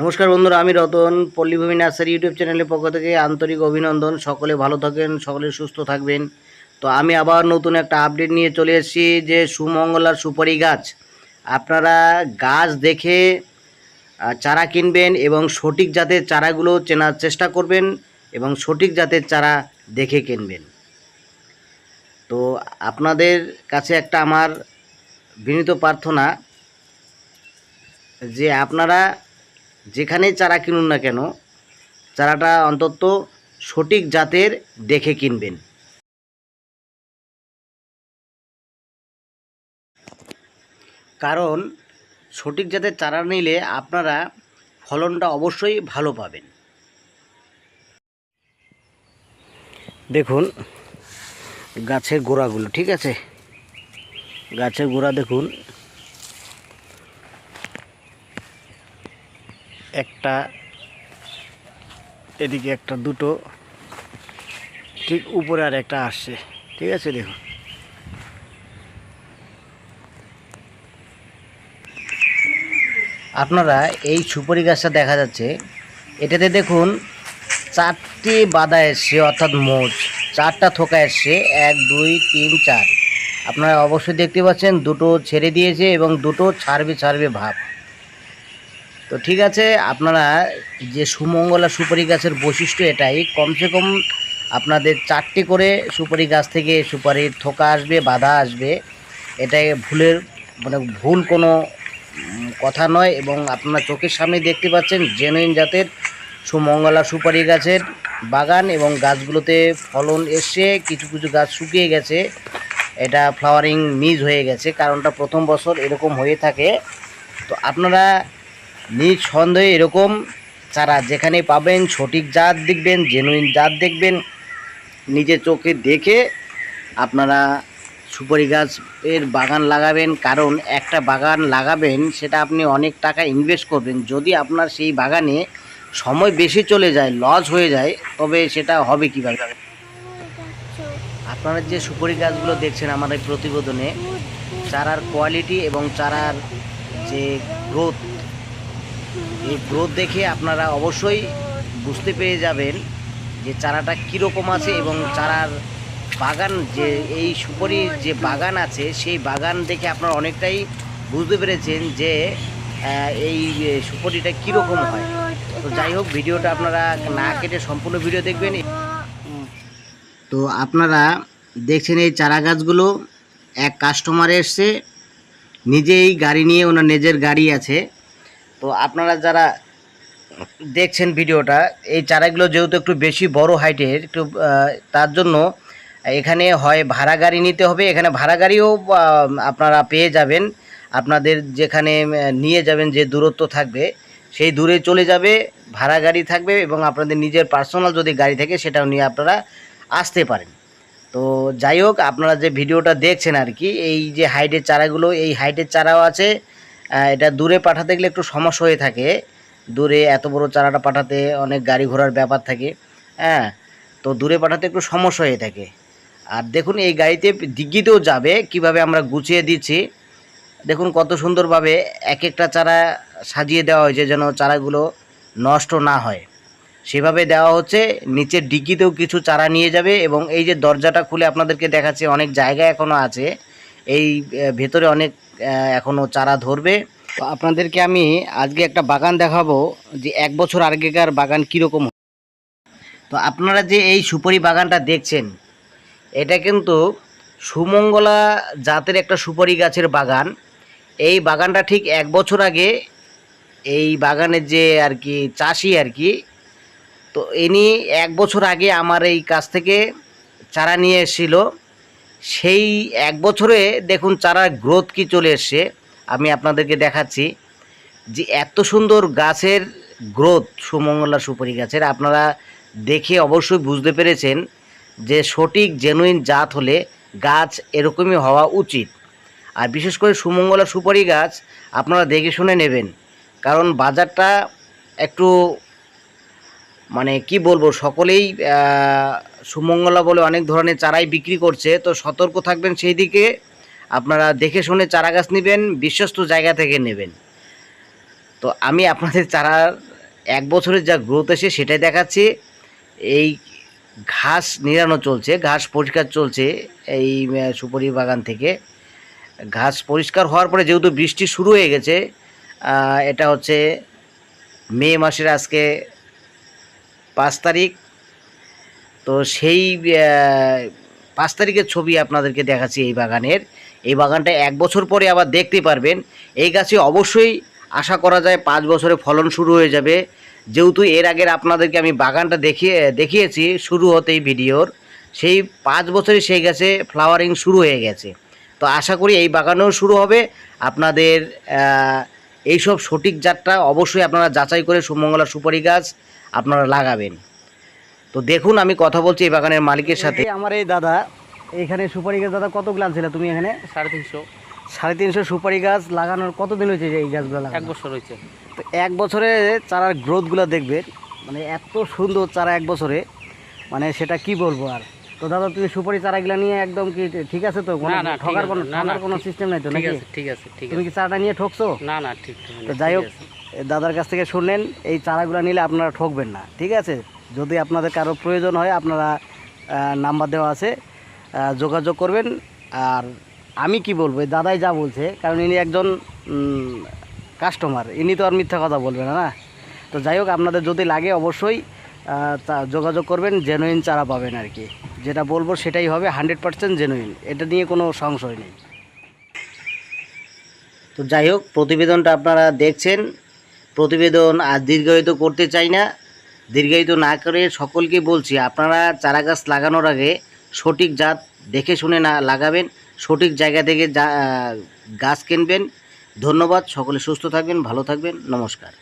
নমস্কার বন্ধুরা, আমি রতন, পল্লীভূমি নার্সারি ইউটিউব চ্যানেলের পক্ষ থেকে আন্তরিক অভিনন্দন। সকলে ভালো থাকেন, সকলে সুস্থ থাকবেন। তো আমি আবার নতুন একটা আপডেট নিয়ে চলে এসেছি, যে সুমঙ্গলার সুপারি গাছ। আপনারা গাছ দেখে চারা কিনবেন এবং সঠিক জাতের চারাগুলো চেনার চেষ্টা করবেন এবং সঠিক জাতের চারা দেখে কিনবেন। তো আপনাদের কাছে একটা আমার বিনীত প্রার্থনা, যে আপনারা যেখানেই চারা কিনুন না কেন, চারাটা অন্তত সঠিক জাতের দেখে কিনবেন। কারণ সঠিক জাতের চারা নিলে আপনারা ফলনটা অবশ্যই ভালো পাবেন। দেখুন, গাছের গোড়াগুলো, ঠিক আছে? গাছের গোড়া দেখুন একটা, এদিকে একটা দুটো, ঠিক উপরে আর একটা আসছে, ঠিক আছে দেখুন আপনারা এই সুপারি গাছটা দেখা যাচ্ছে, এটাতে দেখুন চারটি বাধা এসছে, অর্থাৎ মোচ, চারটা থোকা এসছে, এক, দুই, তিন, চার। আপনারা অবশ্যই দেখতে পাচ্ছেন, দুটো ছেড়ে দিয়েছে এবং দুটো ছাড়বে ছাড়বে ভাব। তো ঠিক আছে, আপনারা যে সুমঙ্গলা সুপারি গাছের বৈশিষ্ট্য এটাই, কমসে কম আপনাদের চারটি করে সুপারি গাছ থেকে সুপারির থোকা আসবে, বাধা আসবে। এটাই ভুলের মানে ভুল কোনো কথা নয় এবং আপনারা চোখের সামনে দেখতে পাচ্ছেন জেনুইন জাতের সুমঙ্গলা সুপারি গাছের বাগান এবং গাছগুলোতে ফলন এসছে, কিছু কিছু গাছ শুকিয়ে গেছে। এটা ফ্লাওয়ারিং মিস হয়ে গেছে, কারণটা প্রথম বছর এরকম হয়ে থাকে। তো আপনারা নিজ সন্দেহে এরকম চারা যেখানে পাবেন, সঠিক জাত দেখবেন জেনুইন জাত দেখবেন নিজের চোখে দেখে আপনারা সুপারি গাছের বাগান লাগাবেন। কারণ একটা বাগান লাগাবেন, সেটা আপনি অনেক টাকা ইনভেস্ট করবেন। যদি আপনার সেই বাগানে সময় বেশি চলে যায় লস হয়ে যায়, তবে সেটা হবে কীভাবে? আপনারা যে সুপারি গাছগুলো দেখছেন আমার এই প্রতিবেদনে, চারার কোয়ালিটি এবং চারার যে গ্রোথ এই গ্রোথ দেখে আপনারা অবশ্যই বুঝতে পেরে যাবেন যে চারাটা কীরকম আছে এবং চারার বাগান যে, এই সুপারির যে বাগান আছে, সেই বাগান দেখে আপনারা অনেকটাই বুঝতে পেরেছেন যে এই সুপারিটা কীরকম হয়। তো যাই হোক, ভিডিওটা আপনারা না কেটে সম্পূর্ণ ভিডিও দেখবেন। তো আপনারা দেখছেন এই চারা গাছগুলো, এক কাস্টমার এসছে, নিজেই গাড়ি নিয়ে, ওনার নিজের গাড়ি আছে। তো আপনারা যারা দেখছেন ভিডিওটা, এই চারাগুলো যেহেতু একটু বেশি বড় হাইটের একটু তার জন্য এখানে হয় ভাড়া গাড়ি নিতে হবে। এখানে ভাড়া গাড়িও আপনারা পেয়ে যাবেন। আপনাদের যেখানে নিয়ে যাবেন যে দূরত্ব থাকবে, সেই দূরে চলে যাবে, ভাড়া গাড়ি থাকবে এবং আপনাদের নিজের পার্সোনাল যদি গাড়ি থাকে, সেটাও নিয়ে আপনারা আসতে পারেন। তো যাই হোক, আপনারা যে ভিডিওটা দেখছেন আর কি, এই যে হাইটের চারাগুলো, এই হাইটের চারাও আছে। এটা দূরে পাঠাতে গেলে একটু সমস্যা হয়ে থাকে। দূরে এত বড় চারাটা পাঠাতে অনেক গাড়ি ঘোড়ার ব্যাপার থাকে। হ্যাঁ তো দূরে পাঠাতে একটু সমস্যা হয়ে থাকে। আর দেখুন, এই গাড়িতে দিগ্গিতেও যাবে, কীভাবে আমরা গুছিয়ে দিচ্ছি। দেখুন, কত সুন্দরভাবে এক একটা চারা সাজিয়ে দেওয়া হয়েছে যেন চারাগুলো নষ্ট না হয়। সেভাবে দেওয়া হচ্ছে, নিচের ডিগ্গিতেও কিছু চারা নিয়ে যাবে এবং এই যে দরজাটা খুলে আপনাদেরকে দেখাচ্ছে, অনেক জায়গা এখনও আছে। এই ভেতরে অনেক এখনও চারা ধরবে। তো আপনাদেরকে আমি আজকে একটা বাগান দেখাবো যে এক বছর আগেকার বাগান কীরকম তো আপনারা যে এই সুপারি বাগানটা দেখছেন, এটা কিন্তু সুমঙ্গলা জাতের একটা সুপারি গাছের বাগান। এই বাগানটা ঠিক এক বছর আগে এই বাগানের যে আর কি চাষি আর কি, তো ইনি এক বছর আগে আমার এই কাছ থেকে চারা নিয়ে এসেছিল। সেই এক বছরে দেখুন চারার গ্রোথ কি চলে এসছে। আমি আপনাদেরকে দেখাচ্ছি যে এত সুন্দর গাছের গ্রোথ সুমঙ্গলা সুপারি গাছের। আপনারা দেখে অবশ্যই বুঝতে পেরেছেন যে সঠিক জেনুইন জাত হলে গাছ এরকমই হওয়া উচিত। আর বিশেষ করে সুমঙ্গলা সুপারি গাছ আপনারা দেখে শুনে নেবেন। কারণ বাজারটা একটু মানে কি বলব, সকলেই সুমঙ্গলা বলে অনেক ধরনের চারাই বিক্রি করছে, তো সতর্ক থাকবেন সেই দিকে আপনারা দেখে শুনে চারা গাছ নেবেন, বিশ্বস্ত জায়গা থেকে নেবেন। তো আমি আপনাদের চারার এক বছরের যা গ্রোথ এসে সেটাই দেখাচ্ছি। এই ঘাস নিরানো চলছে, ঘাস পরিষ্কার চলছে এই সুপারি বাগান থেকে। ঘাস পরিষ্কার হওয়ার পরে যেহেতু বৃষ্টি শুরু হয়ে গেছে এটা হচ্ছে মে মাসের আজকে পাঁচ তারিখ। তো সেই পাঁচ তারিখের ছবি আপনাদেরকে দেখাচ্ছি এই বাগানের। এই বাগানটা এক বছর পরে আবার দেখতে পারবেন। এই গাছে অবশ্যই আশা করা যায় পাঁচ বছরে ফলন শুরু হয়ে যাবে। যেহেতু এর আগের আপনাদেরকে আমি বাগানটা দেখিয়ে, দেখিয়েছি শুরু হতেই ভিডিওর, সেই পাঁচ বছরে সেই গাছে ফ্লাওয়ারিং শুরু হয়ে গেছে। তো আশা করি এই বাগানেও শুরু হবে। আপনাদের এইসব সঠিক জাতটা অবশ্যই আপনারা যাচাই করে সুমঙ্গলা সুপারি গাছ আপনারা লাগাবেন। তো দেখুন আমি কথা বলছি এই বাগানের মালিকের সাথে। আমার এই দাদা এখানে সুপারি গাছ দাদা কত গ্লান ছিল তুমি এখানে? সাড়ে তিনশো। সাড়ে তিনশো সুপারি গাছ লাগানোর কতদিন হয়েছে যে এই গাছগুলো এক বছর হয়েছে। তো এক বছরে চারার গ্রোথগুলো দেখবেন মানে এত সুন্দর চারা এক বছরে মানে সেটা কি বলব আর? তো দাদা তুমি সুপারি চারাগুলো নিয়ে একদম কি ঠিক আছে তো? না, ঠকার কোনো ঠকার কোনো সিস্টেম নাই তো ঠিক আছে ঠিক আছে ঠিক তুমি কি চারাটা নিয়ে ঠকছো? না না ঠিক তো যাই হোক দাদার কাছ থেকে শুনলেন এই চারাগুলো নিলে আপনারা ঠকবেন না ঠিক আছে? যদি আপনাদের কারও প্রয়োজন হয়, আপনারা নাম্বার দেওয়া আছে যোগাযোগ করবেন। আর আমি কি বলব দাদাই যা বলছে, কারণ ইনি একজন কাস্টমার ইনি তো আর মিথ্যা কথা বলবে না না? তো যাই হোক, আপনাদের যদি লাগে অবশ্যই যোগাযোগ করবেন জেনুইন চারা পাবেন আর কি। যেটা বলব সেটাই হবে হান্ড্রেড পার্সেন্ট জেনুইন এটা নিয়ে কোনো সংশয় নেই। তো যাই হোক, প্রতিবেদনটা আপনারা দেখছেন। প্রতিবেদন আর দীর্ঘায়িত করতে চাই না। দীর্ঘায়িত না করে সকলকে বলছি, আপনারা চারা গাছ লাগানোর আগে সঠিক জাত দেখে শুনে না লাগাবেন, সঠিক জায়গা থেকে গাছ কিনবেন। ধন্যবাদ, সকলে সুস্থ থাকবেন, ভালো থাকবেন, নমস্কার।